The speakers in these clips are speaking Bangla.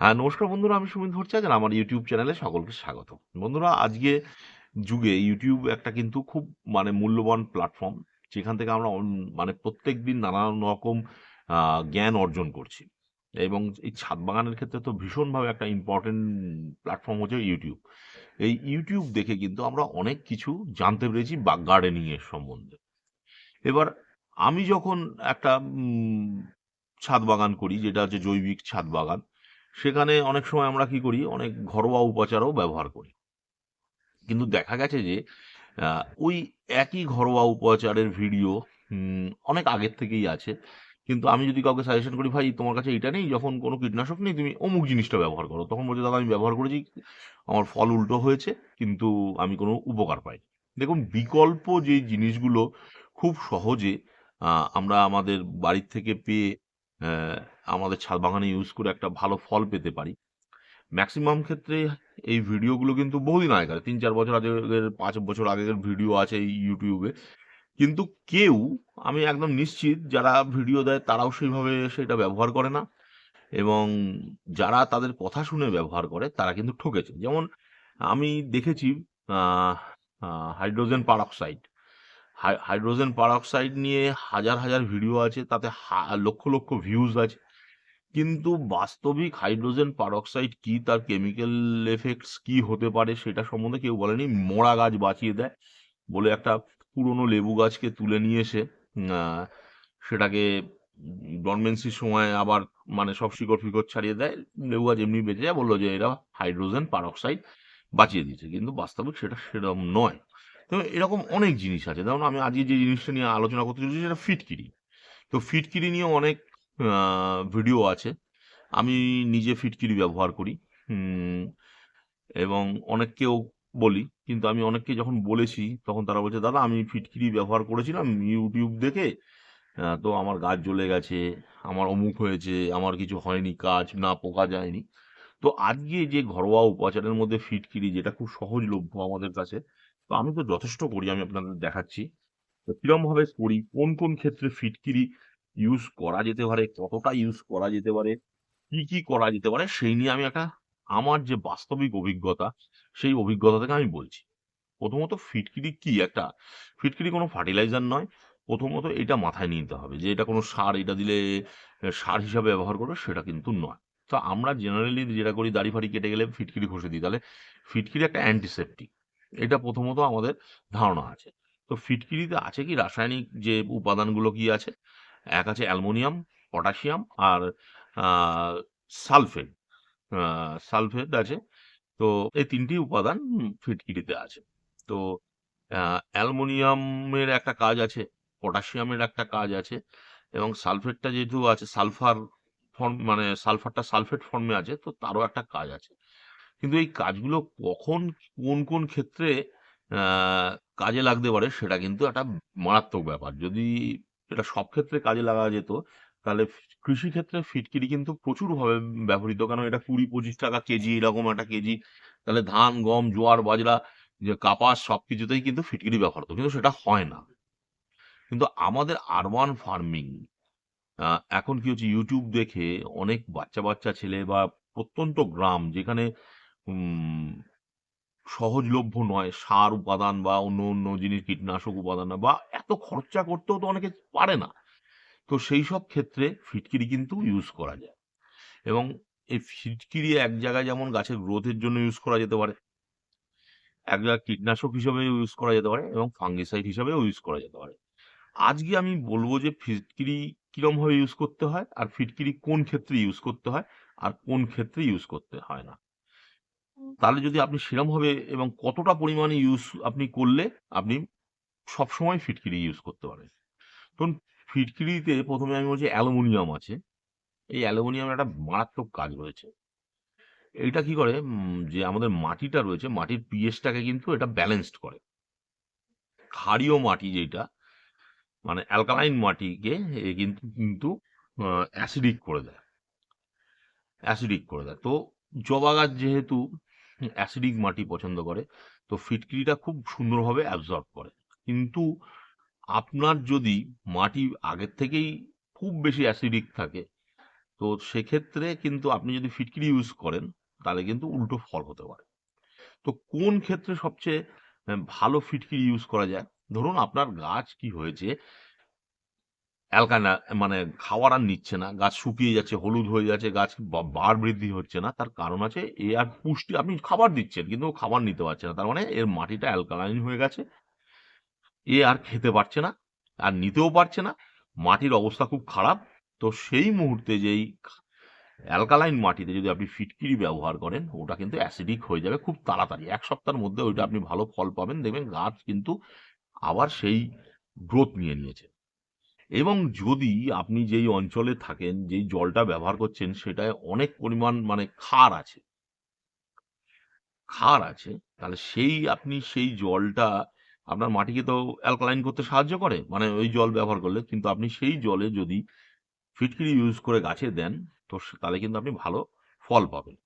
হ্যাঁ, নমস্কার বন্ধুরা আমি সুমিত ভট্টাচার্য আমার ইউটিউব চ্যানেলে সকলকে স্বাগত। বন্ধুরা আজকে যুগে ইউটিউব একটা কিন্তু খুব মানে মূল্যবান প্ল্যাটফর্ম। যেখান থেকে আমরা মানে প্রত্যেক দিন নানান রকম জ্ঞান অর্জন করছি। এবং এই ছাদ বাগানের ক্ষেত্রে তো ভীষণভাবে একটা ইম্পর্টেন্ট প্ল্যাটফর্ম হচ্ছে ইউটিউব। এই ইউটিউব দেখে কিন্তু আমরা অনেক কিছু জানতে পেরেছি বা গার্ডেনিংয়ের সম্বন্ধে। এবার আমি যখন একটা ছাদ বাগান করি যেটা হচ্ছে জৈবিক ছাদ বাগান। সেখানে অনেক সময় আমরা কি করি অনেক ঘরোয়া উপাচারও ব্যবহার করি। কিন্তু দেখা গেছে যে ওই একই ঘরোয়া উপাচারের ভিডিও অনেক আগের থেকেই আছে। কিন্তু আমি যদি কাউকে সাজেশন করি, "ভাই তোমার কাছে এটা নেই? যখন কোনো কীটনাশক নেই তুমি অমুক জিনিসটা ব্যবহার করো।" তখন বলছে, "দাদা আমি ব্যবহার করেছি। আমার ফল উল্টো হয়েছে। কিন্তু আমি কোনো উপকার পাই দেখুন বিকল্প যে জিনিসগুলো খুব সহজে আমরা আমাদের বাড়ির থেকে পেয়ে আমাদের ছাদ বাগানে ইউজ করে একটা ভালো ফল পেতে পারি। ম্যাক্সিমাম ক্ষেত্রে এই ভিডিওগুলো কিন্তু বহুদিন আগেকার। ৩-৪ বছর আগের, পাঁচ বছর আগের ভিডিও আছে এই এ। কিন্তু কেউ, আমি একদম নিশ্চিত, যারা ভিডিও দেয় তারাও সেইভাবে সেটা ব্যবহার করে না। এবং যারা তাদের কথা শুনে ব্যবহার করে, তারা কিন্তু ঠকেছে। যেমন আমি দেখেছি হাইড্রোজেন পারক্সাইড। হাই হাইড্রোজেন পারক্সাইড নিয়ে হাজার, হাজার ভিডিও আছে। তাতে লক্ষ, লক্ষ ভিউজ আছে। কিন্তু বাস্তবিক হাইড্রোজেন পারক্সাইড কি? তার কেমিক্যাল এফেক্টস কি হতে পারে? সেটা সম্বন্ধে কেউ বলেনি। মরা গাছ বাঁচিয়ে দেয় বলে একটা পুরনো লেবু গাছকে তুলে নিয়ে এসে সেটাকে ডরমেন্সির সময় আবার মানে সব শিকড়-ফিকড় ছাড়িয়ে দেয়। লেবু গাছ এমনি বেঁচে যায়। বলল যে এরা হাইড্রোজেন পারক্সাইড বাঁচিয়ে দিয়েছে। কিন্তু বাস্তবিক সেটা সেরকম নয়। তো এরকম অনেক জিনিস আছে। যেমন আমি আজকে যে জিনিসটা নিয়ে আলোচনা করতে চলেছি সেটা ফিটকিরি। তো ফিটকিরি নিয়েও অনেক ভিডিও আছে। আমি নিজে ফিটকিরি ব্যবহার করি। এবং অনেককেও বলি। কিন্তু আমি অনেককে যখন বলেছি তখন তারা বলছে, "দাদা আমি ফিটকিরি ব্যবহার করেছিলাম ইউটিউব দেখে। তো আমার গাছ জ্বলে গেছে, আমার অমুক হয়েছে, আমার কিছু হয়নি কাজ, না পোকা যায়নি।" তো আজকে যে ঘরোয়া উপাচারের মধ্যে ফিটকিরি যেটা খুব সহজলভ্য আমাদের কাছে। তো আমি তো যথেষ্ট করি আমি আপনাদের দেখাচ্ছি। তো কিরমভাবে করি, কোন, কোন ক্ষেত্রে ফিটকিরি ইউজ করা যেতে পারে, কতটা ইউজ করা যেতে পারে, কি, কি করা যেতে পারে সেই নিয়ে আমি একটা আমার যে বাস্তবিক অভিজ্ঞতা সেই অভিজ্ঞতা থেকে আমি বলছি। প্রথমত ফিটকিরি কি? একটা ফিটকিরি কোনো ফার্টিলাইজার নয়। প্রথমত এটা মাথায় নিতে হবে যে এটা কোনো সার, এটা দিলে সার হিসাবে ব্যবহার করবে সেটা কিন্তু নয়। তো আমরা জেনারেলি যেটা করি দাড়ি-ফাড়ি কেটে গেলে ফিটকিরি ঘষে দিই। তাহলে ফিটকিরি একটা অ্যান্টিসেপ্টিক। এটা প্রথমত আমাদের ধারণা আছে। তো ফিটকিরিতে আছে কি রাসায়নিক যে উপাদানগুলো কি আছে? এক আছে অ্যালুমিনিয়াম, পটাশিয়াম আর সালফেট। সালফেট আছে। তো এই তিনটি উপাদান ফিটকিরিতে আছে। তো অ্যালুমিনিয়ামের একটা কাজ আছে, পটাশিয়ামের একটা কাজ আছে এবং সালফেটটা যেহেতু আছে সালফার ফর্ম মানে সালফারটা সালফেট ফর্মে আছে তো তারও একটা কাজ আছে। কিন্তু এই কাজগুলো কখন কোন, কোন ক্ষেত্রে কাজে লাগতে পারে সেটা কিন্তু একটা মারাত্মক ব্যাপার। যদি এটা সব ক্ষেত্রে কাজে লাগা যেত তাহলে কৃষিক্ষেত্রে ফিটকিরি কিন্তু প্রচুরভাবে ব্যবহৃত। কারণ এটা ৳২০-৳২৫ কেজি এরকম একটা কেজি। তাহলে ধান, গম, জোয়ার, বাজরা, যে কাপাস সব কিছুতেই কিন্তু ফিটকিরি ব্যবহার হতো। কিন্তু সেটা হয় না। কিন্তু আমাদের আরবান ফার্মিং এখন কি হচ্ছে ইউটিউব দেখে অনেক বাচ্চা, বাচ্চা ছেলে বা প্রত্যন্ত গ্রাম যেখানে সহজলভ্য নয় সার উপাদান বা অন্য, অন্য জিনিস কীটনাশক উপাদান বা এত খরচা করতেও তো অনেকে পারে না। তো সেই সব ক্ষেত্রে ফিটকিরি কিন্তু ইউজ করা যায়। এবং এই ফিটকিরি এক জায়গায় যেমন গাছের গ্রোথের জন্য ইউজ করা যেতে পারে। এক জায়গায় কীটনাশক হিসেবেও ইউজ করা যেতে পারে এবং ফাঙ্গিসাইড হিসাবেও ইউজ করা যেতে পারে। আজকে আমি বলব যে ফিটকিরি কিরমভাবে ইউজ করতে হয় আর ফিটকিরি কোন ক্ষেত্রে ইউজ করতে হয় আর কোন ক্ষেত্রে ইউজ করতে হয় না। তাহলে যদি আপনি সেরমভাবে এবং কতটা পরিমাণে ইউজ আপনি করলে আপনি সবসময় ফিটকিরি ইউজ করতে পারেন। ধরুন, ফিটকিরিতে প্রথমে আমি বলছি অ্যালুমিনিয়াম আছে। এই অ্যালুমিনিয়ামের একটা মারাত্মক কাজ রয়েছে। এইটা কি করে যে আমাদের মাটিটা রয়েছে, মাটির pH টাকে কিন্তু এটা ব্যালেন্সড করে। ক্ষারীয় মাটি যেটা মানে অ্যালকালাইন মাটিকে কিন্তু কিন্তু অ্যাসিডিক করে দেয়। অ্যাসিডিক করে দেয়। তো জবা গাছ যেহেতু অ্যাসিডিক মাটি পছন্দ করে, তো ফিটকিরিটা খুব সুন্দরভাবে অ্যাবজর্ব করে। কিন্তু আপনার যদি মাটি আগের থেকেই খুব বেশি অ্যাসিডিক থাকে, তো সেক্ষেত্রে কিন্তু আপনি যদি ফিটকিরি ইউজ করেন, তাহলে কিন্তু উল্টো ফল হতে পারে। তো কোন ক্ষেত্রে সবচেয়ে, ভালো ফিটকিরি ইউজ করা যায়? ধরুন আপনার গাছ কি হয়েছে অ্যালকানা মানে খাওয়ার আর নিচ্ছে না। গাছ শুকিয়ে যাচ্ছে, হলুদ হয়ে যাচ্ছে, গাছ বার বৃদ্ধি হচ্ছে না। তার কারণ আছে এ আর পুষ্টি আপনি খাবার দিচ্ছেন কিন্তু ও খাবার নিতে পারছে না। তার মানে এর মাটিটা অ্যালকালাইন হয়ে গেছে। এ আর খেতে পারছে না, আর নিতেও পারছে না। মাটির অবস্থা খুব খারাপ। তো সেই মুহূর্তে যেই অ্যালকালাইন মাটিতে যদি আপনি ফিটকিরি ব্যবহার করেন, ওটা কিন্তু অ্যাসিডিক হয়ে যাবে খুব তাড়াতাড়ি। এক সপ্তাহের মধ্যে ওইটা আপনি ভালো ফল পাবেন। দেখবেন গাছ কিন্তু আবার সেই গ্রোথ নিয়ে নিয়েছে। এবং যদি আপনি যেই অঞ্চলে থাকেন, যেই জলটা ব্যবহার করছেন সেটায় অনেক পরিমাণ মানে ক্ষার আছে। ক্ষার আছে, তাহলে সেই আপনি সেই জলটা আপনার মাটিকে তো অ্যালকালাইন করতে সাহায্য করে। মানে ওই জল ব্যবহার করলে। কিন্তু আপনি সেই জলে যদি ফিটকিরি ইউজ করে গাছে দেন, তো তাহলে কিন্তু আপনি ভালো ফল পাবেন।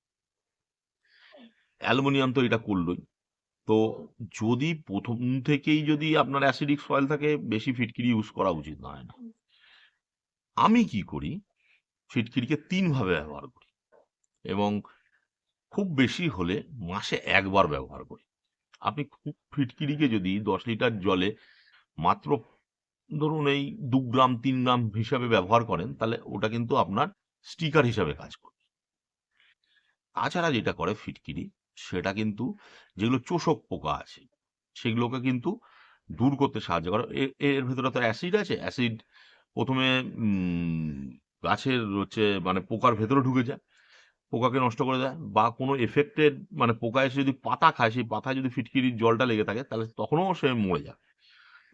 অ্যালুমিনিয়াম তো এটা করলই। তো যদি প্রথম থেকেই যদি আপনার অ্যাসিডিক সয়েল থাকে, বেশি ফিটকিরি ইউজ করা উচিত হয় না। আমি কি করি? ফিটকিরিকে তিনভাবে ব্যবহার করি। এবং খুব বেশি হলে মাসে একবার ব্যবহার করি। আপনি খুব ফিটকিরিকে যদি ১০ লিটার জলে মাত্র ধরুন এই দু গ্রাম তিন গ্রাম হিসাবে ব্যবহার করেন, তাহলে ওটা কিন্তু আপনার স্টিকার হিসাবে কাজ করবে। তাছাড়া যেটা করে ফিটকিরি, সেটা কিন্তু যেগুলো চোষক পোকা আছে, সেগুলোকে কিন্তু দূর করতে সাহায্য করে। এর ভেতরে তো অ্যাসিড আছে। অ্যাসিড প্রথমে গাছের হচ্ছে মানে পোকার ভেতরে ঢুকে যায়। পোকাকে নষ্ট করে দেয় বা কোনো এফেক্টেড মানে পোকা এসে যদি পাতা খায়, সেই পাতায় যদি ফিটকিরির জলটা লেগে থাকে, তাহলে তখনও সে মরে যায়।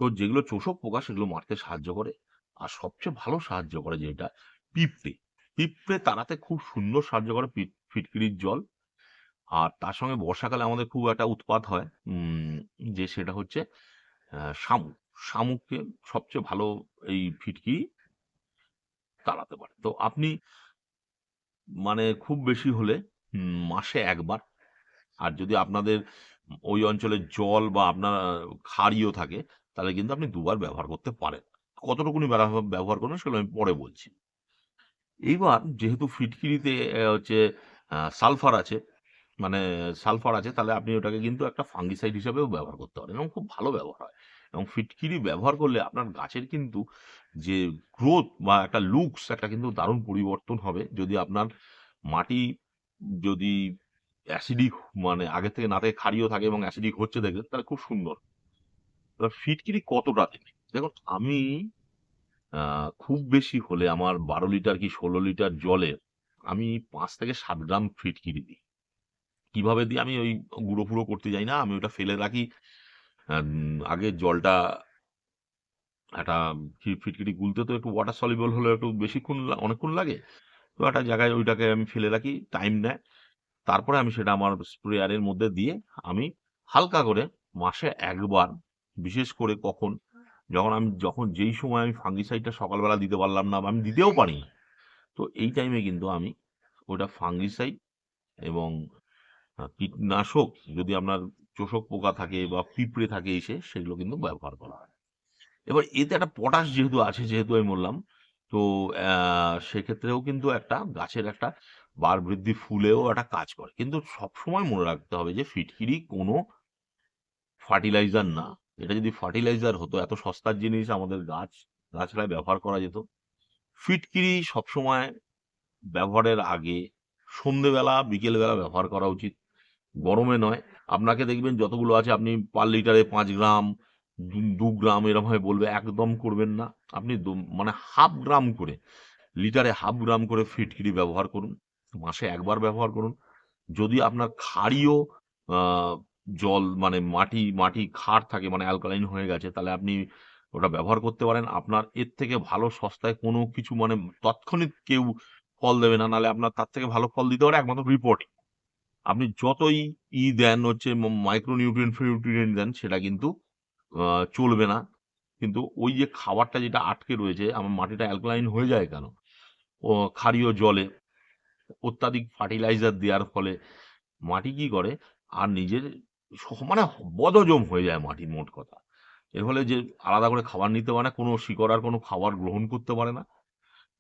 তো যেগুলো চোষক পোকা সেগুলো মারতে সাহায্য করে। আর সবচেয়ে ভালো সাহায্য করে যেটা পিঁপড়ে। পিঁপড়ে তাড়াতে খুব সুন্দর সাহায্য করে ফিটকিরির জল। আর তার সঙ্গে বর্ষাকালে আমাদের খুব একটা উৎপাত হয়। যে সেটা হচ্ছে শামুক। শামুককে সবচেয়ে ভালো এই ফিটকিরি তাড়াতে পারে। তো আপনি মানে খুব বেশি হলে মাসে একবার আর যদি আপনাদের ওই অঞ্চলে জল বা আপনার খাঁড়িও থাকে, তাহলে কিন্তু আপনি দুবার ব্যবহার করতে পারেন। কতটুকুনি ব্যবহার করবেন সেগুলো আমি পরে বলছি। এইবার যেহেতু ফিটকিরিতে হচ্ছে সালফার আছে, মানে সালফার আছে, তাহলে আপনি ওটাকে কিন্তু একটা ফাঙ্গিসাইড হিসেবেও ব্যবহার করতে পারেন এবং খুব ভালো ব্যবহার হয়। এবং ফিটকিরি ব্যবহার করলে আপনার গাছের কিন্তু যে গ্রোথ বা একটা লুকস একটা কিন্তু দারুণ পরিবর্তন হবে। যদি আপনার মাটি যদি অ্যাসিডিক মানে আগে থেকে না থেকে, ক্ষারীয় থাকে এবং অ্যাসিডিক হচ্ছে দেখবেন, তাহলে খুব সুন্দর। এবার ফিটকিরি কতটা দেবেন? দেখুন, আমি খুব বেশি হলে আমার ১২ লিটার কি ১৬ লিটার জলে আমি পাঁচ থেকে সাত গ্রাম ফিটকিরি দিই। কীভাবে দিই? আমি ওই গুঁড়ো-ফুড়ো করতে যাই না। আমি ওটা ফেলে রাখি। আগে জলটা একটা ফিটকিটি গুলতে তো একটু ওয়াটার সলিউবল হলে একটু বেশিক্ষণ অনেকক্ষণ লাগে। তো একটা জায়গায় ওইটাকে আমি ফেলে রাখি, টাইম নেয়। তারপরে আমি সেটা আমার স্প্রেয়ারের মধ্যে দিয়ে আমি হালকা করে মাসে একবার বিশেষ করে কখন? যখন আমি যখন যেই সময় আমি ফাঙ্গিসাইডটা সকালবেলা দিতে পারলাম না আমি দিতেও পারি তো এই টাইমে কিন্তু আমি ওটা ফাঙ্গিসাইড এবং কীটনাশক যদি আপনার চোষক পোকা থাকে বা পিঁপড়ে থাকে এসে সেগুলো কিন্তু ব্যবহার করা হয়। এবার এতে একটা পটাশ যেহেতু আছে যেহেতু আমি বললাম, তো সেক্ষেত্রেও কিন্তু একটা গাছের একটা বার বৃদ্ধি ফুলেও একটা কাজ করে। কিন্তু সবসময় মনে রাখতে হবে যে ফিটকিরি কোনো ফার্টিলাইজার না। এটা যদি ফার্টিলাইজার হতো এত সস্তার জিনিস আমাদের গাছ গাছড়ায় ব্যবহার করা যেত। ফিটকিরি সবসময় ব্যবহারের আগে সন্ধ্যেবেলা, বিকেলবেলা ব্যবহার করা উচিত। গরমে নয়। আপনাকে দেখবেন যতগুলো আছে আপনি পার লিটারে পাঁচ গ্রাম, দু গ্রাম এরমভাবে বলবে। একদম করবেন না। আপনি মানে হাফ গ্রাম করে, লিটারে হাফ গ্রাম করে ফিটকিরি ব্যবহার করুন। মাসে একবার ব্যবহার করুন। যদি আপনার ক্ষারীয় জল মানে মাটি মাটি ক্ষার থাকে মানে অ্যালকালাইন হয়ে গেছে তাহলে আপনি ওটা ব্যবহার করতে পারেন। আপনার এর থেকে ভালো সস্তায় কোনো কিছু মানে তৎক্ষণিক কেউ ফল দেবে না। নাহলে আপনার তার থেকে ভালো ফল দিতে পারে একমাত্র রিপোর্টিং। আপনি যতই ই দেন হচ্ছে ম মাইক্রো নিউট্রিয়েন্ট ফিউট্রিয়েন্ট দেন সেটা কিন্তু চলবে না। কিন্তু ওই যে খাবারটা যেটা আটকে রয়েছে আমার মাটিটা অ্যালকালাইন হয়ে যায় কেন? ও ক্ষারীয় জলে অত্যাধিক ফার্টিলাইজার দেওয়ার ফলে মাটি কি করে? আর নিজের মানে বদজম হয়ে যায় মাটি মোট কথা। এর ফলে যে আলাদা করে খাবার নিতে পারে না, কোনো শিকড় আর কোনো খাবার গ্রহণ করতে পারে না।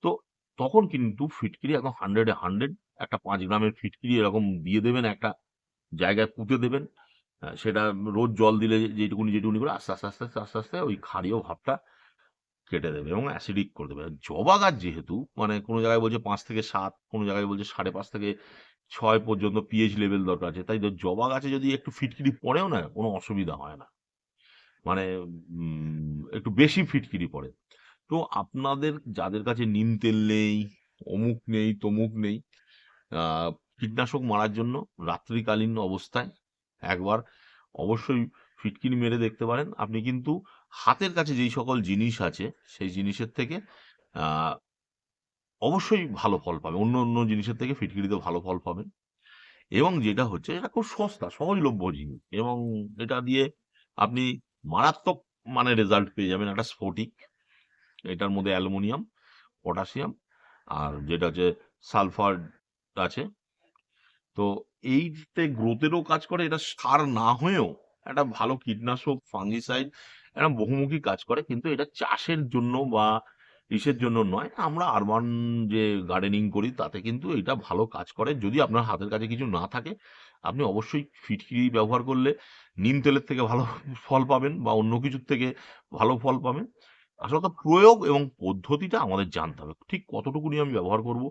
তো তখন কিন্তু ফিটকিরি একদম 100 এ 100 একটা পাঁচ গ্রামের ফিটকিরি এরকম দিয়ে দেবেন একটা জায়গায় পুঁতে দেবেন। সেটা রোজ জল দিলে যেটুকুনি, যেটুকুনি করে আস্তে, আস্তে, আস্তে, আস্তে, আস্তে, ওই ক্ষারীয় ভাবটা কেটে দেবে এবং অ্যাসিডিক করে দেবে। জবা গাছ যেহেতু মানে কোনো জায়গায় বলছে পাঁচ থেকে সাত কোনো জায়গায় বলছে ৫.৫ থেকে ছয় পর্যন্ত পিএইচ লেভেল দরকার আছে। তাই জবা গাছে যদি একটু ফিটকিরি পড়েও না কোনো অসুবিধা হয় না। মানে একটু বেশি ফিটকিরি পড়ে। তো আপনাদের যাদের কাছে নিম তেল নেই, অমুক নেই, তমুক নেই, কীটনাশক মারার জন্য রাত্রিকালীন অবস্থায় একবার অবশ্যই ফিটকিরি মেরে দেখতে পারেন। আপনি কিন্তু হাতের কাছে যেই সকল জিনিস আছে সেই জিনিসের থেকে অবশ্যই ভালো ফল পাবেন। অন্য, অন্য জিনিসের থেকে ফিটকিরিতে ভালো ফল পাবেন। এবং যেটা হচ্ছে এটা খুব সস্তা, সহজলভ্য জিনিস এবং এটা দিয়ে আপনি মারাত্মক মানে রেজাল্ট পেয়ে যাবেন। একটা স্ফটিক, এটার মধ্যে অ্যালুমিনিয়াম, পটাশিয়াম আর যেটা হচ্ছে সালফার আছে। তো এইতে গ্রোথ এরও কাজ করে। এটা সার না হয়েও একটা ভালো কীটনাশক, ফাঙ্গিসাইড একটা বহুমুখী কাজ করে। কিন্তু এটা চাষের জন্য বা ইসের জন্য নয়। আমরা আরবান যে গার্ডেনিং করি তাতে কিন্তু এটা ভালো কাজ করে। যদি আপনার হাতের কাছে কিছু না থাকে আপনি অবশ্যই ফিটকিরি ব্যবহার করলে নিম তেলের থেকে ভালো ফল পাবেন বা অন্য কিছুর থেকে ভালো ফল পাবেন। আসল প্রয়োগ এবং পদ্ধতিটা আমাদের জানতে হবে। ঠিক কতটুকুনি আমি ব্যবহার করব,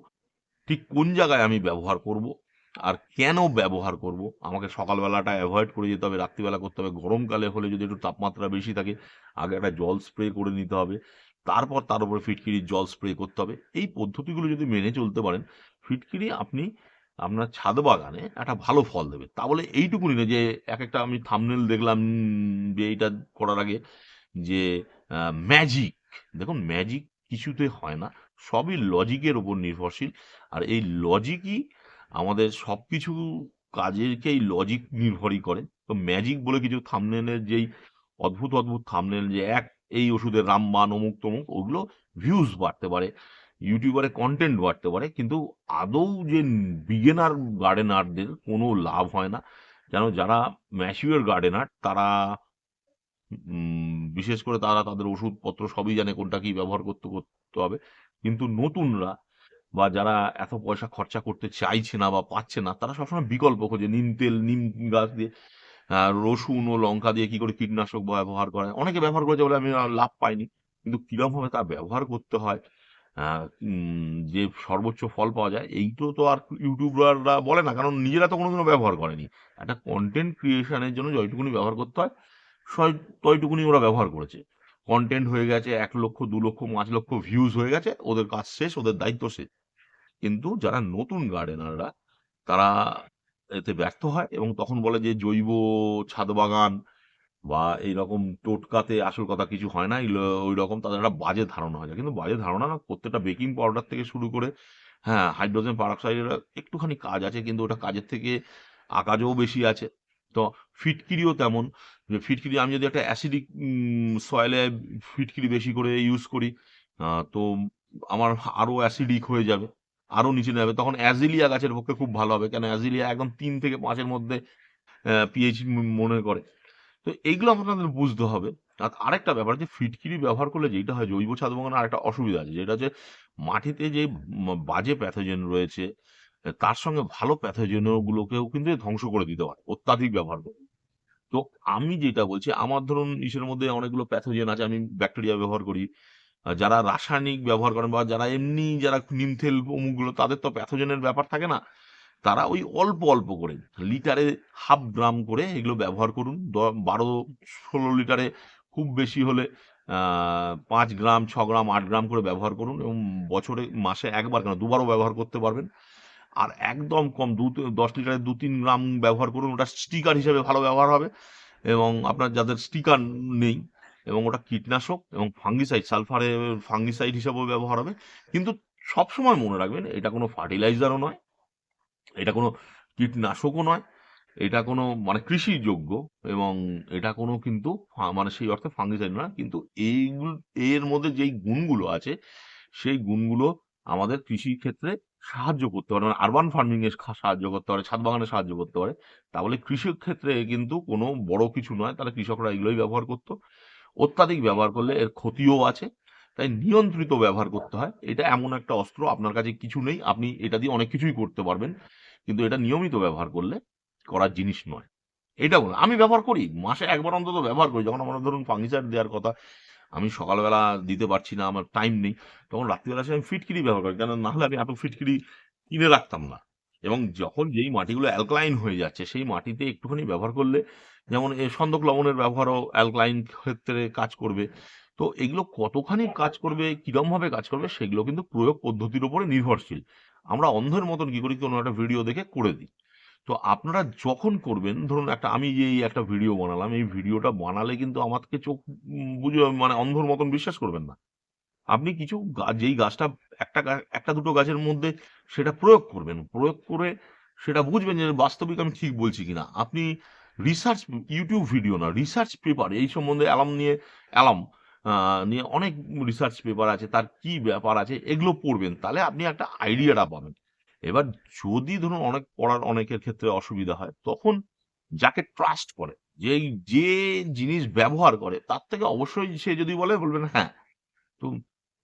ঠিক কোন জায়গায় আমি ব্যবহার করব, আর কেন ব্যবহার করব। আমাকে সকালবেলাটা অ্যাভয়েড করে যেতে হবে, রাত্রিবেলা করতে হবে। গরমকালে হলে যদি একটু তাপমাত্রা বেশি থাকে আগে একটা জল স্প্রে করে নিতে হবে। তারপর তার উপরে ফিটকিরির জল স্প্রে করতে হবে। এই পদ্ধতিগুলো যদি মেনে চলতে পারেন, ফিটকিরি আপনি আপনার ছাদ বাগানে একটা ভালো ফল দেবে। তা বলে এইটুকুনি না যে এক একটা আমি থামনেল দেখলাম যে এইটা করার আগে যে ম্যাজিক। দেখুন ম্যাজিক কিছুতে হয় না। সবই লজিকের উপর নির্ভরশীল। আর এই লজিকই আমাদের সবকিছু কাজেরকেই লজিক নির্ভরই করে। তো ম্যাজিক বলে কিছু থাম্বনেলের যেই অদ্ভুত, অদ্ভুত থাম্বনেল যে এক এই ওষুধের রামবাণ অমুক-তমুক ওগুলো ভিউজ বাড়তে পারে। ইউটিউবারে কন্টেন্ট বাড়তে পারে। কিন্তু আদৌ যে বিগিনার গার্ডেনারদের কোনো লাভ হয় না। যেন যারা ম্যাচিউর গার্ডেনার তারা বিশেষ করে তারা তাদের ওষুধপত্র সবই জানে কোনটা কি ব্যবহার করতে, করতে হবে। কিন্তু নতুনরা বা যারা এত পয়সা খরচা করতে চাইছে না বা পাচ্ছে না তারা সবসময় বিকল্প খোঁজে। নিম তেল, নিম গাছ দিয়ে রসুন ও লঙ্কা দিয়ে কি করে কীটনাশক ব্যবহার করে। অনেকে ব্যবহার করেছে বলে আমি লাভ পাইনি। কিন্তু কিরমভাবে তা ব্যবহার করতে হয়, যে সর্বোচ্চ ফল পাওয়া যায় এইগুলো তো আর ইউটিউবাররা বলে না। কারণ নিজেরা তো কোনোদিনও ব্যবহার করেনি। একটা কন্টেন্ট ক্রিয়েশনের জন্য যতটুকুনি ব্যবহার করতে হয় ততটুকুনি ওরা ব্যবহার করেছে। কনটেন্ট হয়ে গেছে এক লক্ষ, দু লক্ষ, পাঁচ লক্ষ ভিউজ হয়ে গেছে। ওদের কাজ শেষ, ওদের দায়িত্ব শেষ। কিন্তু যারা নতুন গার্ডেনাররা তারা এতে ব্যর্থ হয় এবং তখন বলে যে জৈব ছাদ বাগান বা এইরকম টোটকাতে আসল কথা কিছু হয় না। এগুলো ঐরকম তাদের একটা বাজে ধারণা হয়ে। কিন্তু বাজে ধারণা না প্রত্যেকটা বেকিং পাউডার থেকে শুরু করে হ্যাঁ, হাইড্রোজেন পারক্সাইডের একটুখানি কাজ আছে কিন্তু ওটা কাজের থেকে আকাজও বেশি আছে। তো ফিটকিরিও তেমন। ফিটকিরি, আমি যদি একটা অ্যাসিডিক সয়েলে ফিটকিরি বেশি করে ইউজ করি তো আমার আরও অ্যাসিডিক হয়ে যাবে। আরও নিচে যাবে। তখন অ্যাজিলিয়া গাছের পক্ষে খুব ভালো হবে। কেন অ্যাজিলিয়া একদম তিন থেকে পাঁচের মধ্যে পিএইচ মনে করে। তো এইগুলো আপনাদের বুঝতে হবে। আর আরেকটা ব্যাপার, যে ফিটকিরি ব্যবহার করলে যেইটা হয়, জৈব ছাদ বাগানে আরেকটা অসুবিধা আছে। যেটা হচ্ছে মাটিতে যে বাজে প্যাথোজেন রয়েছে তার সঙ্গে ভালো প্যাথোজেন গুলোকেও কিন্তু ধ্বংস করে দিতে পারে অত্যাধিক ব্যবহার করলে। তো আমি যেটা বলছি আমার ধরুন ইসের মধ্যে অনেকগুলো প্যাথোজেন আছে। আমি ব্যাকটেরিয়া ব্যবহার করি। যারা রাসায়নিক ব্যবহার করেন বা যারা এমনি যারা নিমথেল অমুকগুলো তাদের তো প্যাথোজেনের ব্যাপার থাকে না। তারা ওই অল্প, অল্প করে লিটারে 1/2 গ্রাম করে এগুলো ব্যবহার করুন। দ ১২-১৬ লিটারে খুব বেশি হলে পাঁচ গ্রাম, ছ গ্রাম, আট গ্রাম করে ব্যবহার করুন এবং বছরে মাসে একবার কেন দুবারও ব্যবহার করতে পারবেন। আর একদম কম, দু ১০ লিটারে ২-৩ গ্রাম ব্যবহার করুন। ওটা স্টিকার হিসেবে ভালো ব্যবহার হবে এবং আপনার যাদের স্টিকার নেই, এবং ওটা কীটনাশক এবং ফাঙ্গিসাইড সালফারের ফাঙ্গিসাইড হিসাবেও ব্যবহার হবে। কিন্তু সবসময় মনে রাখবেন, এটা কোনো ফার্টিলাইজারও নয়। এটা কোনো কীটনাশকও নয়। এটা কোনো মানে কৃষিযোগ্য এবং এটা কোনো কিন্তু মানে সেই অর্থে ফাঙ্গিসাইড নয়। কিন্তু এইগুল, এর মধ্যে যেই গুণগুলো আছে, সেই গুণগুলো আমাদের কৃষির ক্ষেত্রে সাহায্য করতে পারে। মানে আরবান ফার্মিং এ সাহায্য করতে পারে, ছাদ বাগানে সাহায্য করতে পারে। তা বলে কৃষির ক্ষেত্রে কিন্তু কোনো বড় কিছু নয়। তাহলে কৃষকরা এগুলোই ব্যবহার করত। অত্যাধিক ব্যবহার করলে এর ক্ষতিও আছে। তাই নিয়ন্ত্রিত ব্যবহার করতে হয়। এটা এমন একটা অস্ত্র আপনার কাছে কিছু নেই। আপনি এটা দিয়ে অনেক কিছুই করতে পারবেন। কিন্তু এটা নিয়মিত ব্যবহার করলে করার জিনিস নয়। এটা আমি ব্যবহার করি। মাসে একবার অন্তত ব্যবহার করি। যখন আমার ধরুন ফার্নিচার দেওয়ার কথা, আমি সকালবেলা দিতে পারছি না, আমার টাইম নেই। তখন রাত্রিবেলা এসে আমি ফিটকিরি ব্যবহার করি। কেন না হলে আমি এত ফিটকিরি কিনে রাখতাম না। এবং যখন যেই মাটিগুলো অ্যালকালাইন হয়ে যাচ্ছে, সেই মাটিতে একটুখানি ব্যবহার করলে যেমন সন্দক লবণের ব্যবহারও অ্যালকালাইন ক্ষেত্রে কাজ করবে। তো এগুলো কতখানি কাজ করবে, কিরমভাবে কাজ করবে সেগুলো কিন্তু প্রয়োগ পদ্ধতির উপরে নির্ভরশীল। আমরা অন্ধের মতন কী করি কোনো একটা ভিডিও দেখে করে দিই। তো আপনারা যখন করবেন ধরুন একটা আমি যে একটা ভিডিও বানালাম, এই ভিডিওটা বানালে কিন্তু আমাকে চোখ বুজে মানে অন্ধর মতন বিশ্বাস করবেন না। আপনি কিছু যেই গাছটা একটা একটা দুটো গাছের মধ্যে সেটা প্রয়োগ করবেন। প্রয়োগ করে সেটা বুঝবেন যে বাস্তবিক আমি ঠিক বলছি কিনা। আপনি রিসার্চ ইউটিউব ভিডিও না, রিসার্চ পেপার এই সম্বন্ধে অ্যালাম নিয়ে অ্যালাম নিয়ে অনেক রিসার্চ পেপার আছে, তার কি ব্যাপার আছে এগুলো পড়বেন। তাহলে আপনি একটা আইডিয়াটা পাবেন। এবার যদি ধরুন অনেক পড়ার অনেকের ক্ষেত্রে অসুবিধা হয়, তখন যাকে ট্রাস্ট করে, যে যে জিনিস ব্যবহার করে তার থেকে অবশ্যই সে যদি বলে বলবেন হ্যাঁ। তো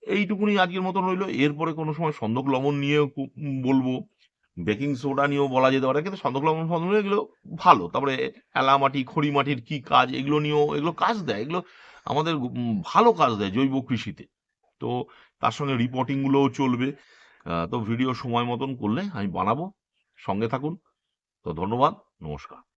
এইটুকুনি আজকের মতন রইল। এরপরে কোনো সময় সন্দক লবণ নিয়েও বলব বেকিং সোডা নিয়েও বলা যেতে পারে। কিন্তু সন্দক লবণ ফন্দক এগুলো ভালো। তারপরে এলা মাটি, খড়ি মাটির কি কাজ এগুলো নিয়েও এগুলো কাজ দেয়। এগুলো আমাদের ভালো কাজ দেয় জৈব কৃষিতে। তো তার সঙ্গে রিপোর্টিংগুলোও চলবে। তো ভিডিও সময় মতন করলে আমি বানাবো। সঙ্গে থাকুন। তো ধন্যবাদ। নমস্কার।